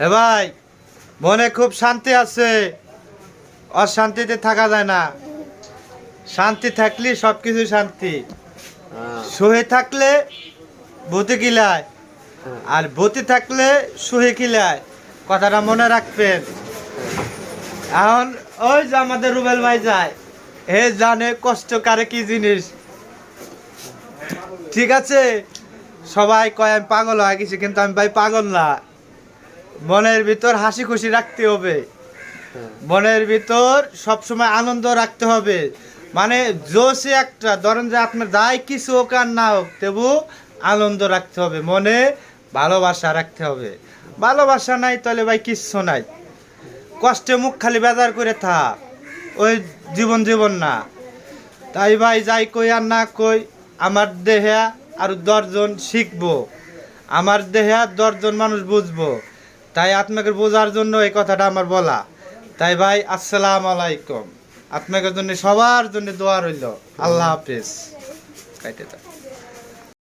হে ভাই মনে খুব শান্তি আছে। অশান্তিতে থাকা যায় না। শান্তি থাকলে সব কিছু শান্তি শুয়ে থাকলে ভূতে কিলায় আর ভূতে থাকলে শুয়ে কিলায় কথাটা মনে রাখবেন। এখন ওই যে আমাদের রুবেল ভাই যায় হে জানে কষ্ট কারে কি জিনিস। ঠিক আছে? সবাই কয় আমি পাগল হয়ে গেছি কিন্তু আমি ভাই পাগল না। মনের ভিতর হাসি খুশি রাখতে হবে। মনের ভিতর সবসময় আনন্দ রাখতে হবে। মানে জোশে একটা, ধরেন যে আপনার যাই কিছু হোক আর না হোক, তবু আনন্দ রাখতে হবে, মনে ভালোবাসা রাখতে হবে। ভালোবাসা নাই তাহলে ভাই কিচ্ছু নাই। কষ্টে মুখ খালি বেজার করে থাক, ওই জীবন জীবন না। তাই ভাই যাই কই আর না কই, আমার দেহে আর দশজন শিখব। আমার দেহে আর দশজন মানুষ বুঝব। তাই আপনাকে বোঝার জন্য এই কথাটা আমার বলা। তাই ভাই, আসসালাম আলাইকুম। আপনাকে জন্য সবার জন্য দোয়া রইল। আল্লাহ হাফিজ। থাক